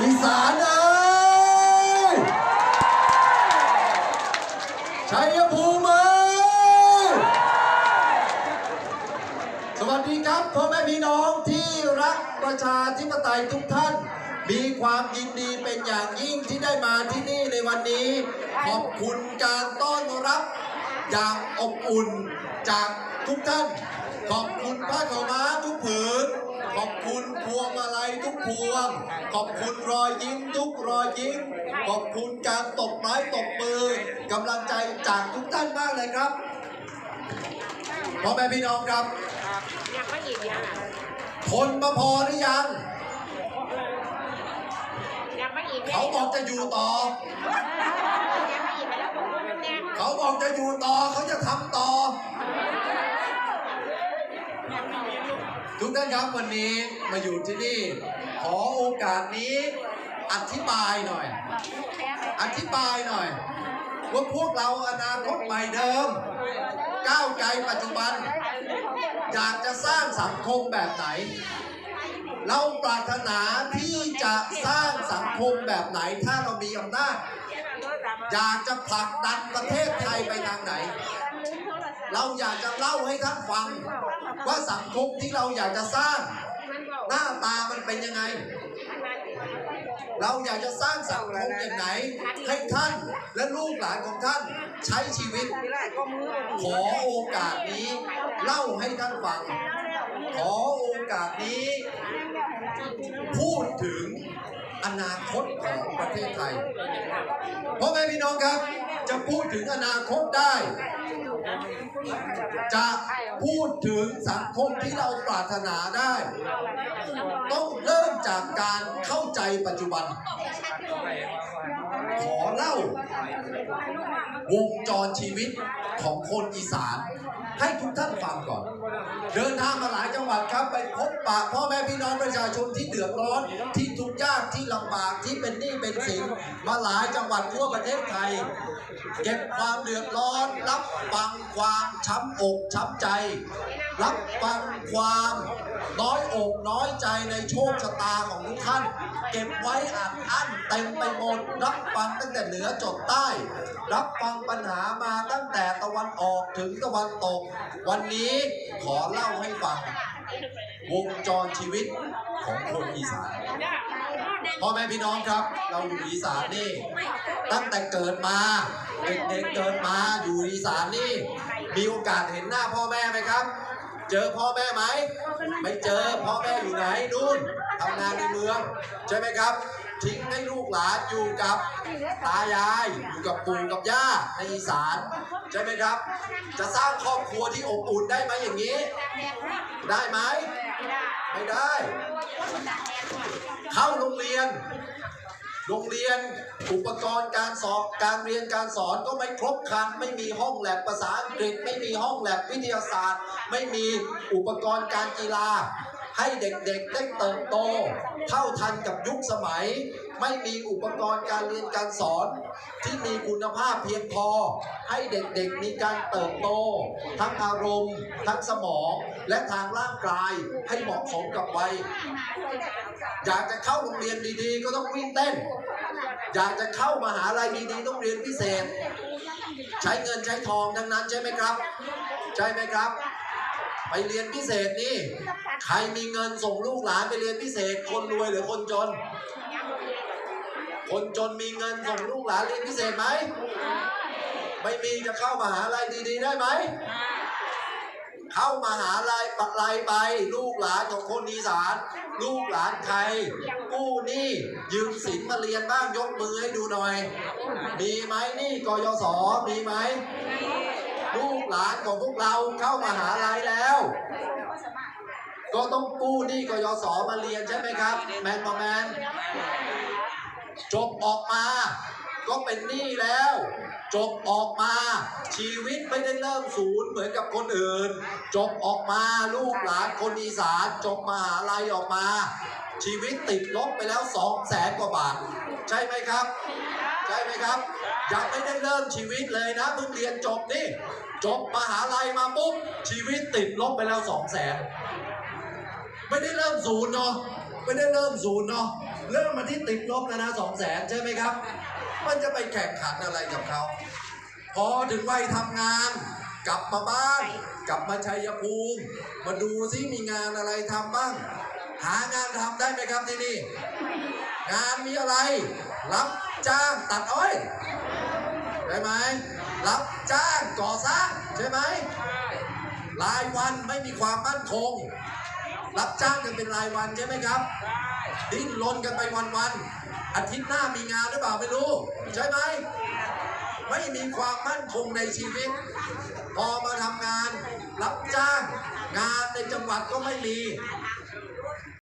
อีสานเอ้ยชัยภูมิเอ้ยสวัสดีครับพ่อแม่พี่น้องที่รักประชาธิปไตยทุกท่าน มีความยินดีเป็นอย่างยิ่งที่ได้มาที่นี่ในวันนี้ ขอบคุณการต้อนรับอย่างอบอุ่นจากทุกท่าน ขอบคุณผ้าขาวม้าทุกผืน ขอบคุณพวงมาลัยทุกพวง ขอบคุณรอยยิ้มทุกรอยยิ้ม ขอบคุณการตบไม้ตบมือกำลังใจจากทุกท่านมากเลยครับพ่อแม่พี่น้องครับอยากมาอีกยังอะทนมาพอหรือยังอยากมาอีกเขาบอกจะอยู่ต่ออยากมาอีกไปแล้วผมก็แน่เขาบอกจะอยู่ต่อเขาจะทำต่อ ท่านครับวันนี้มาอยู่ที่นี่ ขอโอกาสนี้อธิบายหน่อย อธิบายหน่อย ว่าพวกเราอนาคตใหม่เดิม ก้าวไกลปัจจุบัน อยากจะสร้างสังคมแบบไหน เราปรารถนาที่จะสร้างสังคมแบบไหนถ้าเรามีอำนาจ อยากจะผลักดันประเทศไทยไปทางไหน เราอยากจะเล่าให้ท่านฟัง ว่าสังคมที่เราอยากจะสร้าง หน้าตามันเป็นยังไง เราอยากจะสร้างสังคมอย่างไหน ให้ท่านและลูกหลานของท่านใช้ชีวิต ขอโอกาสนี้เล่าให้ท่านฟัง ขอโอกาสนี้ พูดถึง อนาคตของประเทศไทยเพ่อแม่พี่น้องครับ จะพูดถึงอนาคตได้ จะพูดถึงสังคมที่เราปรารถนาได้ ต้องเริ่มจากการเข้าใจปัจจุบัน ขอเล่าวงจรชีวิตของคนอีสาน ให้ทุกท่านฟังก่อน เดินทางมาหลายจังหวัดครับไปพบปะพ่อแม่พี่น้องประชาชนที่เดือดร้อน ที่ทุกข์ยากที่ลำบากที่เป็นหนี้เป็นสินมาหลายจังหวัดทั่วประเทศไทย เก็บความเดือดร้อน รับฟังความช้ำอกช้ำใจ รับฟังความน้อยอกน้อยใจในโชคชะตาของทุกท่าน เก็บไว้อัดอั้นเต็มไปหมดรับฟังตั้งแต่เหนือจดใต้ รับฟังปัญหามาตั้งแต่ตะวันออกถึงตะวันตก วันนี้ขอเล่าให้ฟัง วงจรชีวิตของคนอีสานพ่อแม่พี่น้องครับ เราอยู่อีสานนี่ ตั้งแต่เกิดมา เด็กๆเกิดมาอยู่อีสานนี่ มีโอกาสเห็นหน้าพ่อแม่ไหมครับ เจอพ่อแม่ไหมไม่เจอพ่อแม่อยู่ไหนนู่นทำงานในเมือง ใช่ไหมครับ ทิ้งให้ลูกหลานอยู่กับตายายอยู่กับปู่กับย่าในอีสานใช่ไหมครับ จะสร้างครอบครัวที่อบอุ่นได้ไหมอย่างนี้ ได้ไหมไม่ได้ เข้าโรงเรียน โรงเรียนอุปกรณ์การสอนการเรียนการสอนก็ไม่ครบครัน ไม่มีห้องแลบภาษาอังกฤษ ไม่มีห้องแลบวิทยาศาสตร์ ไม่มีอุปกรณ์การกีฬา ให้เด็กๆได้เติบโต เท่าทันกับยุคสมัย ไม่มีอุปกรณ์การเรียนการสอน ที่มีคุณภาพเพียงพอ ให้เด็กๆมีการเติบโต ทั้งอารมณ์ ทั้งสมอง และทางร่างกายให้เหมาะสมกับวัยอยากจะเข้าโรงเรียนดีๆ ก็ต้องวิ่งเต้น อยากจะเข้ามหาลัยดีๆ ต้องเรียนพิเศษ ใช้เงินใช้ทองทั้งนั้นใช่ไหมครับ ใช่ไหมครับ ไปเรียนพิเศษนี่ ใครมีเงินส่งลูกหลานไปเรียนพิเศษ คนรวยหรือคนจน คนจนมีเงินส่งลูกหลานเรียนพิเศษไหม ไม่มีจะเข้ามหาลัยดีๆได้ไหม เข้ามหาลัยปะไลยไป ลูกหลานของคนอีสาน ลูกหลานใครกู้หนี้ยืมสินมาเรียนบ้างยกมือให้ดูหน่อย มีไหมหนี่กยศมีไหม ลูกหลานของพวกเราเข้ามหาลัยแล้ว ก็ต้องกู้หนี้กยศมาเรียนใช่ไหมครับ แมนบอแมนจบออกมาก็เป็นหนี้แล้ว จบออกมาชีวิตไม่ได้เริ่มศูนย์เหมือนกับคนอื่น จบออกมาลูกหลานคนอีสานจบมหาลัยออกมา ชีวิตติดลบไปแล้วสองแสนกว่าบาท ใช่ไหมครับ ใช่ไหมครับ ยังไม่ได้เริ่มชีวิตเลยนะเพิ่งเรียนจบนี่ จบมหาลัยมาปุ๊บ ชีวิตติดลบไปแล้วสองแสนไม่ได้เริ่มศูนย์เนาะไม่ได้เริ่มศูนย์เนาะเริ่มมาที่ติดลบแล้วนะสองแสนใช่ไหมครับ มันจะไปแข่งขันอะไรกับเขาพอถึงวัยทำงานกลับมาบ้าน กลับมาชัยภูมิ มาดูซิมีงานอะไรทำบ้าง หางานทำได้ไหมครับที่นี่ งานมีอะไร รับจ้างตัดอ้อยใช่ไหมรับจ้างก่อสร้างใช่ไหมรายวันไม่มีความมั่นคง รับจ้างกันเป็นรายวันใช่ไหมครับดิ้นรนกันไปวันๆอาทิตย์หน้ามีงานหรือเปล่าไม่รู้ ใช่ไหมไม่มีความมั่นคงในชีวิต พอมาทำงาน รับจ้าง งานในจังหวัดก็ไม่มี